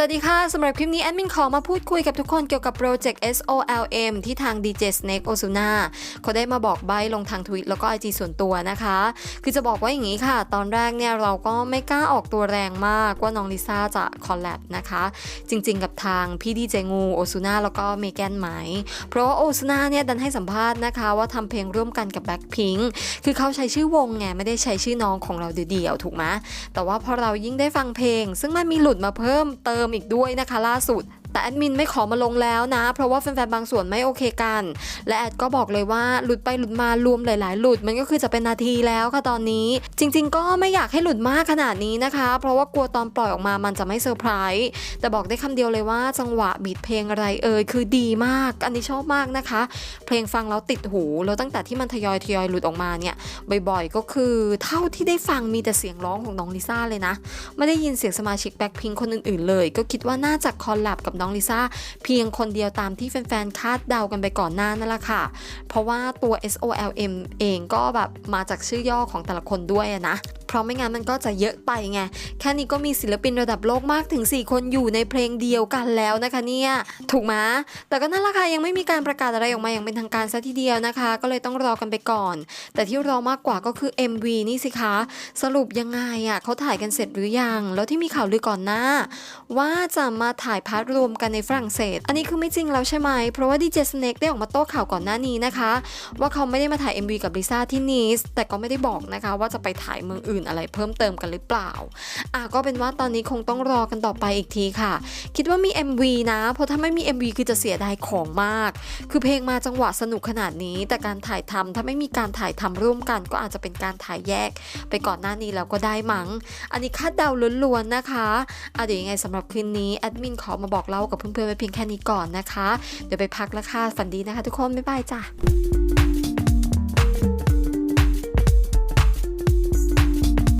สวัสดีค่ะ สำหรับคลิปนี้ แอดมินขอมาพูดคุยกับทุกคนเกี่ยวกับโปรเจกต์ SOLM ที่ทาง DJ Snake Ozuna เขาได้มาบอกใบลงทางทวิตแล้วก็ IG ส่วนตัวนะคะ คือจะบอกว่าอย่างนี้ค่ะ ตอนแรกเนี่ยเราก็ไม่กล้าออกตัวแรงมากว่าน้องลิซ่าจะคอลแลบนะคะ จริงๆกับทางพี่ดีเจงูโอซูนาแล้วก็เมแกนไหม เพราะว่าโอซูนาเนี่ยดันให้สัมภาษณ์นะคะ ว่าทำเพลงร่วมกันกับแบ็คพิงคือเขาใช้ชื่อวงไงไม่ได้ใช้ชื่อน้องของเราเดี่ยวๆถูกไหมแต่ว่าพอเรายิ่งได้ฟังเพลง ซึ่งมันมีหลุดมาเพิ่มเติมอีกด้วยนะคะล่าสุด แต่แอดมินไม่ขอมาลงแล้วนะ เพราะว่าแฟนๆบางส่วนไม่โอเคกัน และแอดก็บอกเลยว่าหลุดไปหลุดมารวมหลาย ๆ หลุดมันก็คือจะเป็นนาทีแล้วค่ะตอนนี้ จริง ๆ ก็ไม่อยากให้หลุดมากขนาดนี้นะคะ เพราะว่ากลัวตอนปล่อยออกมามันจะไม่เซอร์ไพรส์แต่บอกได้คำเดียวเลยว่าจังหวะบีทเพลงอะไรเอ่ยคือดีมาก อันนี้ชอบมากนะคะ เพลงฟังแล้วติดหูแล้วตั้งแต่ที่มันทยอยทยอยหลุดออกมาเนี่ยบ่อยๆ ก็คือเท่าที่ได้ฟังมีแต่เสียงร้องของน้องลิซ่าเลยนะไม่ได้ยินเสียงสมาชิกแบ็คพิงคนอื่นๆเลย ก็คิดว่าน่าจะคอลแลบกับน้องลิซ่าเพียงคนเดียวตามที่แฟนๆคาดเดากันไปก่อนหน้านั่นแหละค่ะ เพราะว่าตัว SOLM เองก็แบบมาจากชื่อย่อของแต่ละคนด้วยนะเพราะไม่งั้นมันก็จะเยอะไปไงแค่นี้ก็มีศิลปินระดับโลกมากถึง 4 คนอยู่ในเพลงเดียวกันแล้วนะคะเนี่ยถูกไหมแต่ก็นั่นแหละค่ะยังไม่มีการประกาศอะไรออกมาอย่างเป็นทางการซะทีเดียวนะคะ ก็เลยต้องรอกันไปก่อน แต่ที่รอมากกว่าก็คือ MV นี่สิคะ สรุปยังไงอะ่ะเขาถ่ายกันเสร็จหรือยัง แล้วที่มีข่าวลือก่อนหน้า ว่าจะมาถ่ายพาร์ทรวมกันในฝรั่งเศส อันนี้คือไม่จริงแล้วใช่ไหม เพราะว่าดีเจสเน็กได้ออกมาโต้ข่าวก่อนหน้านี้นะคะ ว่าเขาไม่ได้มาถ่าย MV กับลิซ่าที่นีสแต่ก็ไม่ได้บอกนะคะ ว่าจะไปถ่ายเมืองอื่นอะไรเพิ่มเติมกันหรือเปล่า อะก็เป็นว่าตอนนี้คงต้องรอกันต่อไปอีกทีค่ะ คิดว่ามี MV นะ เพราะถ้าไม่มี MV คือจะเสียดายของมาก คือเพลงมาจังหวะสนุกขนาดนี้ แต่การถ่ายทำถ้าไม่มีการถ่ายทำร่วมกัน ก็อาจจะเป็นการถ่ายแยก ไปก่อนหน้านี้แล้วก็ได้มั้ง อันนี้คาดเดาล้วนๆนะคะอะเดี๋ยวยังไงสำหรับคืนนี้แอดมินขอมาบอกเล่ากับเพื่อนๆไว้เพียงแค่นี้ก่อนนะคะ เดี๋ยวไปพักแล้วค่ะฝันดีนะคะ ทุกคนบ๊ายบายจ้ะ